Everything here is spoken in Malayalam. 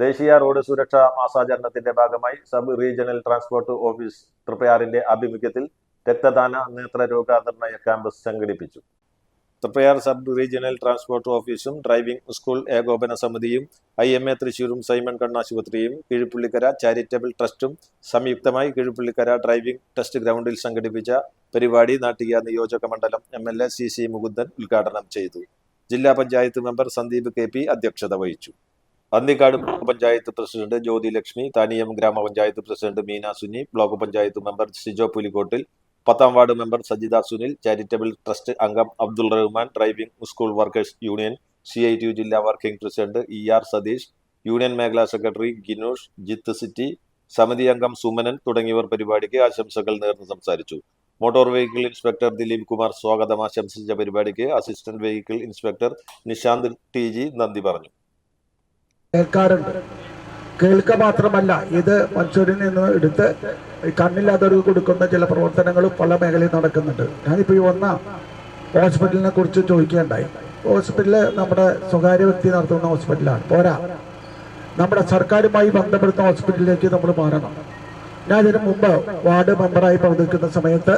ദേശീയ റോഡ് സുരക്ഷാ മാസാചരണത്തിന്റെ ഭാഗമായി സബ് റീജിയണൽ ട്രാൻസ്പോർട്ട് ഓഫീസ് തൃപ്പയാറിന്റെ ആഭിമുഖ്യത്തിൽ രക്തദാന നേത്രരോഗ നിർണയ ക്യാമ്പ് സംഘടിപ്പിച്ചു. തൃപ്പയാർ സബ് റീജിയണൽ ട്രാൻസ്പോർട്ട് ഓഫീസും ഡ്രൈവിംഗ് സ്കൂൾ ഏകോപന സമിതിയും ഐ എം എ തൃശൂരും സൈമൺ കണ്ണാശുപത്രിയും കീഴ്പുള്ളിക്കര ചാരിറ്റബിൾ ട്രസ്റ്റും സംയുക്തമായി കീഴ്പുള്ളിക്കര ഡ്രൈവിംഗ് ടെസ്റ്റ് ഗ്രൗണ്ടിൽ സംഘടിപ്പിച്ച പരിപാടി നാട്ടിക നിയോജക മണ്ഡലം M L A C C Mukundan ഉദ്ഘാടനം ചെയ്തു. ജില്ലാ panchayat member Sandeep K P അധ്യക്ഷത വഹിച്ചു. അന്തിക്കാട് ബ്ലോക്ക് പഞ്ചായത്ത് പ്രസിഡന്റ് ജ്യോതി ലക്ഷ്മി താനിയം ഗ്രാമപഞ്ചായത്ത് president Meena Suni block panchayat member Sijo Pulikkottil പത്താം ward member Sajitha Sunil charitable trust അംഗം Abdul Rahman driving school workers union C I T U ജില്ലാ working president E R Satheesh union മേഖലാ സെക്രട്ടറി ഗിനോഷ് ജിത്ത് സിറ്റി സമിതി അംഗം സുമനൻ തുടങ്ങിയവർ പരിപാടിക്ക് ആശംസകൾ നേർന്ന് സംസാരിച്ചു. Motor vehicle inspector Dileep Kumar സ്വാഗതം ആശംസിച്ച പരിപാടിക്ക് assistant vehicle inspector Nishanth T G നന്ദി പറഞ്ഞു. കേൾക്കാറുണ്ട്. കേൾക്കുക മാത്രമല്ല ഇത് മനുഷ്യരിൽ നിന്ന് എടുത്ത് കണ്ണില്ലാത്തവർക്ക് കൊടുക്കുന്ന ചില പ്രവർത്തനങ്ങളും പല മേഖലയിൽ നടക്കുന്നുണ്ട്. ഞാനിപ്പോൾ ഈ വന്ന ഹോസ്പിറ്റലിനെ കുറിച്ച് ചോദിക്കുകയുണ്ടായി. ഹോസ്പിറ്റൽ നമ്മുടെ സ്വകാര്യ വ്യക്തി നടത്തുന്ന ഹോസ്പിറ്റലാണ്. പോരാ. നമ്മുടെ സർക്കാരുമായി ബന്ധപ്പെടുന്ന ഹോസ്പിറ്റലിലേക്ക് നമ്മൾ മാറണം. ഞാൻ ഇതിനു മുമ്പ് വാർഡ് മെമ്പറായി പ്രവർത്തിക്കുന്ന സമയത്ത്